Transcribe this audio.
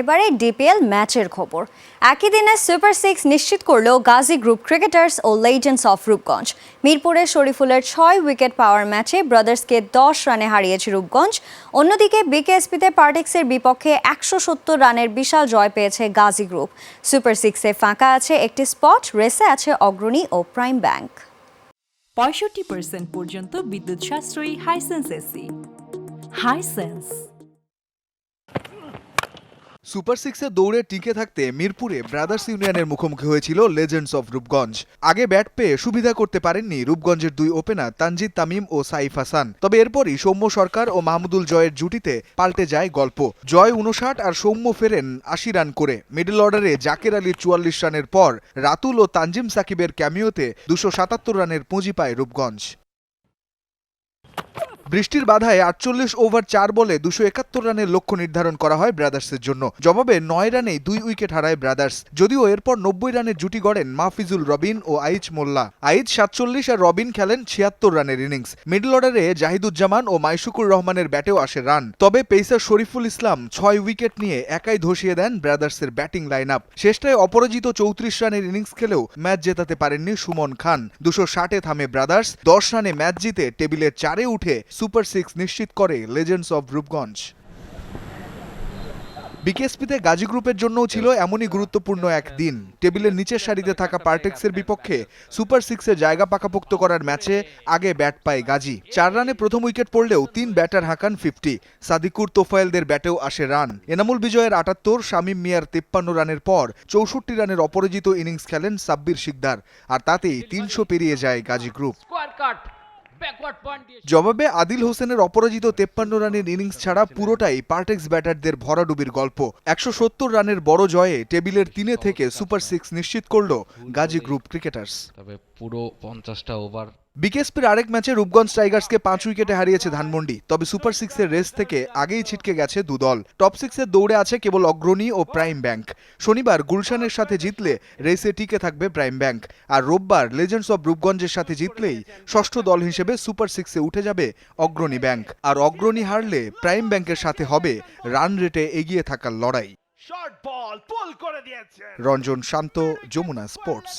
এবারে ডিপিএল ম্যাচের খবর। একই দিনে সুপার সিক্স নিশ্চিত করল গাজী গ্রুপ ক্রিকেটার্স ও লেজেন্ডস অফ রূপগঞ্জ মিরপুরে শরীফুলের ছয় উইকেট পাওয়ার ম্যাচে ব্রাদার্সকে দশ রানে হারিয়েছে রূপগঞ্জ অন্যদিকে বিকেএসপিতে পার্টিক্সের বিপক্ষে একশো সত্তর রানের বিশাল জয় পেয়েছে গাজী গ্রুপ। সুপার সিক্সে ফাঁকা আছে একটি স্পট, রেসে আছে অগ্রণী ও প্রাইম ব্যাংক। পঁয়ষট্টি পার্সেন্ট পর্যন্ত বিদ্যুৎ সাশ্রয়ী হাইসেন্স এসি হাইসেন্স সুপার সিক্সে দৌড়ে টিকে থাকতে মিরপুরে ব্রাদার্স ইউনিয়নের মুখোমুখি হয়েছিল লেজেন্ডস অফ রূপগঞ্জ আগে ব্যাট পেয়ে সুবিধা করতে পারেননি রূপগঞ্জের দুই ওপেনার তানজিদ তামিম ও সাইফ হাসান। তবে এরপরই সৌম্য সরকার ও মাহমুদুল জয়ের জুটিতে পাল্টে যায় গল্প। জয় উনষাট আর সৌম্য ফেরেন আশি রান করে। মিডল অর্ডারে জাকের আলীর চুয়াল্লিশ রানের পর রাতুল ও তানজিম সাকিবের ক্যামিওতে দুশো সাতাত্তর রানের পুঁজি পায় রূপগঞ্জ বৃষ্টির বাধায় আটচল্লিশ ওভার চার বলে দুশো একাত্তর রানের লক্ষ্য নির্ধারণ করা হয় ব্রাদার্সের জন্য। জবাবে নয় রানেই দুই উইকেট হারায় ব্রাদার্স। যদিও এরপর নব্বই রানের জুটি গড়েন মাহফিজুল রবিন ও আইচ মোল্লা। আইচ সাতচল্লিশ আর রবিন খেলেন ছিয়াত্তর রানের ইনিংস। মিডল অর্ডারে জাহিদুজ্জামান ও মাইশুকুর রহমানের ব্যাটেও আসে রান। তবে পেসার শরীফুল ইসলাম ছয় উইকেট নিয়ে একাই ধসিয়ে দেন ব্রাদার্সের ব্যাটিং লাইন আপ শেষটায় অপরাজিত চৌত্রিশ রানের ইনিংস খেলেও ম্যাচ জেতাতে পারেননি সুমন খান। দুশো ষাটে থামে ব্রাদার্স, দশ রানে ম্যাচ জিতে টেবিলের চারে উঠে সুপার সিক্স নিশ্চিত করে লেজেন্ডস অব রূপগঞ্জ বিকেএসপিতে গাজী গ্রুপের জন্যও ছিল এমনই গুরুত্বপূর্ণ এক দিন। টেবিলের নিচের সারিতে থাকা পার্টেক্সের বিপক্ষে সুপার সিক্সের জায়গা পাকাপোক্ত করার ম্যাচে আগে ব্যাট পায় গাজী। চার রানে প্রথম উইকেট পড়লেও তিন ব্যাটার হাঁকান ফিফটি সাদিকুর তোফায়েলদের ব্যাটেও আসে রান। এনামুল বিজয়ের আটাত্তর, শামীম মিয়ার তেপ্পান্ন রানের পর চৌষট্টি রানের অপরাজিত ইনিংস খেলেন সাব্বির শিকদার। আর তাতেই তিনশো পেরিয়ে যায় গাজী গ্রুপ। জবাবে আদিল হোসেনের অপরাজিত তেপ্পান্ন রানের ইনিংস ছাড়া পুরোটাই পার্টেক্স ব্যাটারদের ভরাডুবির গল্প। একশো সত্তর রানের বড় জয়ে টেবিলের তিনে থেকে সুপার সিক্স নিশ্চিত করল গাজী গ্রুপ ক্রিকেটার্স। তবে পুরো পঞ্চাশটা ওভার বিকেএসপির আরেক ম্যাচে রূপগঞ্জ টাইগার্সকে পাঁচ উইকেটে হারিয়েছে ধানমন্ডি তবে সুপার সিক্সের রেস থেকে আগেই ছিটকে গেছে দুদল। টপ সিক্সের দৌড়ে আছে কেবল অগ্রণী ও প্রাইম ব্যাংক। শনিবার গুলশানের সাথে জিতলে রেসে টিকে থাকবে প্রাইম ব্যাংক আর রোববার লেজেন্ডস অব রূপগঞ্জের সাথে জিতলেই ষষ্ঠ দল হিসেবে সুপার সিক্সে উঠে যাবে অগ্রণী ব্যাংক আর অগ্রণী হারলে প্রাইম ব্যাংকের সাথে হবে রান রেটে এগিয়ে থাকার লড়াই। Short ball pull Ranjan Shanto Jamuna Sports.